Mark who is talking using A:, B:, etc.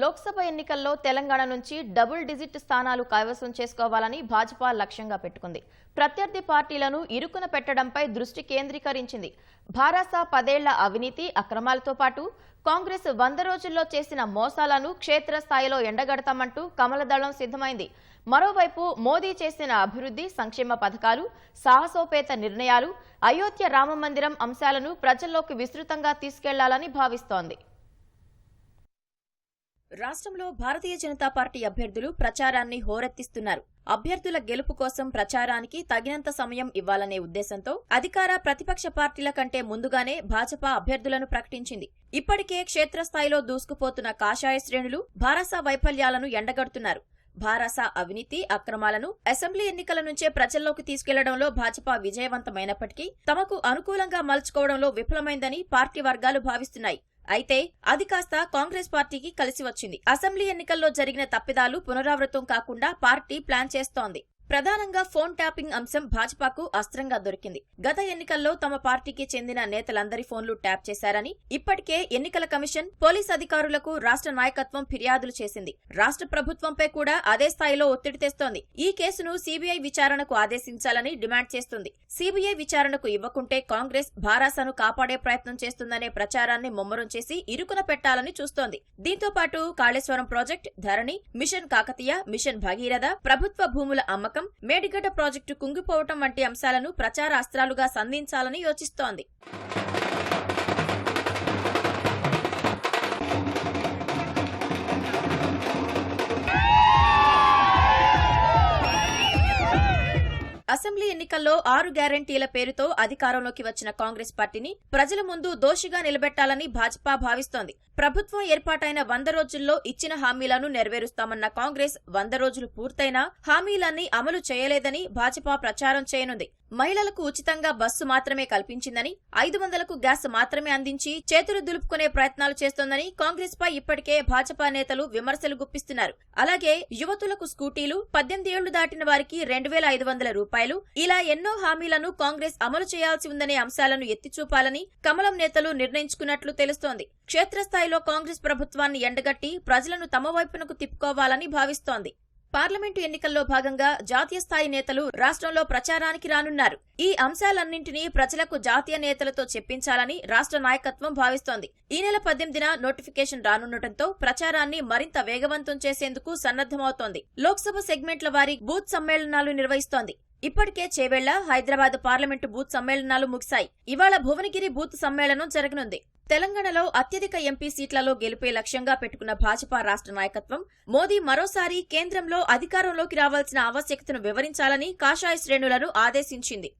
A: లోక్సభ ఎన్నికల్లో తెలంగాణ నుంచి double digit స్థానాలు కైవసం చేసుకోవాలని భాజపా లక్ష్యంగా పెట్టుకుంది. ప్రత్యర్థి పార్టీలను ఇరుకున పెట్టడంపై దృష్టి కేంద్రీకరించింది. భారాస పదేళ్ళ అవినీతి అక్రమాలతో పాటు కాంగ్రెస్ వంద రోజుల్లో చేసిన మోసాలను క్షేత్రస్థాయిలో ఎండగడతామంటూ కమలదళం సిద్ధమైంది. మరోవైపు మోదీ చేసిన అభివృద్ధి సంక్షేమ పథకాలు సాహసోపేత నిర్ణయాలు అయోధ్య రామమందిరం అంశాలను ప్రజల్లోకి విస్తృతంగా తీసుకెళ్ళాలని భావిస్తోంది.
B: రాష్ట్రంలో భారతీయ జనతా పార్టీ అభ్యర్థులు ప్రచారాన్ని హోరెత్తిస్తున్నారు. అభ్యర్థుల గెలుపు కోసం ప్రచారానికి తగినంత సమయం ఇవ్వాలనే ఉద్దేశంతో అధికార ప్రతిపక్ష పార్టీల కంటే ముందుగానే భాజపా అభ్యర్థులను ప్రకటించింది. ఇప్పటికే క్షేత్రస్థాయిలో దూసుకుపోతున్న కాషాయ శ్రేణులు భారస వైఫల్యాలను ఎండగడుతున్నారు. భారసా అవినీతి అక్రమాలను అసెంబ్లీ ఎన్నికల నుంచే ప్రజల్లోకి తీసుకెళ్ళడంలో భాజపా విజయవంతమైనప్పటికీ తమకు అనుకూలంగా మలుచుకోవడంలో విఫలమైందని పార్టీ వర్గాలు భావిస్తున్నాయి. అయితే అది కాస్త కాంగ్రెస్ పార్టీకి కలిసి వచ్చింది. అసెంబ్లీ ఎన్నికల్లో జరిగిన తప్పిదాలు పునరావృతం కాకుండా పార్టీ ప్లాన్ చేస్తోంది. ప్రధానంగా ఫోన్ ట్యాపింగ్ అంశం భాజపాకు అస్త్రంగా దొరికింది. గత ఎన్నికల్లో తమ పార్టీకి చెందిన నేతలందరి ఫోన్లు ట్యాప్ చేశారని ఇప్పటికే ఎన్నికల కమిషన్ పోలీస్ అధికారులకు రాష్ట్ర నాయకత్వం ఫిర్యాదులు చేసింది. రాష్ట్ర ప్రభుత్వంపై కూడా అదే స్థాయిలో ఒత్తిడి తెస్తోంది. ఈ కేసును సీబీఐ విచారణకు ఆదేశించాలని డిమాండ్ చేస్తుంది. సీబీఐ విచారణకు ఇవ్వకుంటే కాంగ్రెస్ భారాసను కాపాడే ప్రయత్నం చేస్తుందనే ప్రచారాన్ని ముమ్మరం చేసి ఇరుకున పెట్టాలని చూస్తోంది. దీంతో పాటు Kaleshwaram project Dharani mission Kakatiya mission Bhagiratha ప్రభుత్వ భూముల అమ్మకం మేడిగడ్డ ప్రాజెక్టు కుంగిపోవటం వంటి అంశాలను ప్రచార అస్త్రాలుగా సంధించాలని యోచిస్తోంది. ఎన్నికల్లో ఆరు గ్యారంటీల పేరుతో అధికారంలోకి వచ్చిన కాంగ్రెస్ పార్టీని ప్రజల ముందు దోషిగా నిలబెట్టాలని భాజపా భావిస్తోంది. ప్రభుత్వం ఏర్పాటైన వంద రోజుల్లో ఇచ్చిన హామీలను నెరవేరుస్తామన్న కాంగ్రెస్ వంద రోజులు పూర్తయినా హామీలన్నీ అమలు చేయలేదని భాజపా ప్రచారం చేయనుంది. మహిళలకు ఉచితంగా బస్సు మాత్రమే కల్పించిందని ఐదు వందలకు గ్యాస్ మాత్రమే అందించి చేతులు దులుపుకునే ప్రయత్నాలు చేస్తోందని కాంగ్రెస్ పై ఇప్పటికే భాజపా నేతలు విమర్శలు గుప్పిస్తున్నారు. అలాగే యువతులకు స్కూటీలు పద్దెనిమిది ఏళ్ళు దాటిన వారికి రెండు వేల ఐదు వందల రూపాయలు ఇలా ఎన్నో హామీలను కాంగ్రెస్ అమలు చేయాల్సి ఉందనే అంశాలను ఎత్తిచూపాలని కమలం నేతలు నిర్ణయించుకున్నట్లు తెలుస్తోంది. క్షేత్రస్థాయిలో కాంగ్రెస్ ప్రభుత్వాన్ని ఎండగట్టి ప్రజలను తమ వైపునకు తిప్పుకోవాలని భావిస్తోంది. పార్లమెంటు ఎన్నికల్లో భాగంగా జాతీయ స్థాయి నేతలు రాష్ట్రంలో ప్రచారానికి రానున్నారు. ఈ అంశాలన్నింటినీ ప్రజలకు జాతీయ నేతలతో చెప్పించాలని రాష్ట్ర నాయకత్వం భావిస్తోంది. ఈ నెల పద్దెనిమిదిన నోటిఫికేషన్ రానుండటంతో ప్రచారాన్ని మరింత వేగవంతం చేసేందుకు సన్నద్దమవుతోంది లోక్సభ సెగ్మెంట్ల వారి బూత్ సమ్మేళనాలు నిర్వహిస్తోంది. ఇప్పటికే చేవేళ్ళ హైదరాబాద్ పార్లమెంటు బూత్ సమ్మేళనాలు ముగిశాయి. ఇవాళ భువనగిరి బూత్ సమ్మేళనం జరగనుంది. తెలంగాణలో అత్యధిక ఎంపీ సీట్లలో గెలిపే లక్ష్యంగా పెట్టుకున్న భాజపా రాష్ట్ర నాయకత్వం మోదీ మరోసారి కేంద్రంలో అధికారంలోకి రావాల్సిన ఆవశ్యకతను వివరించాలని కాషాయ శ్రేణులను ఆదేశించింది.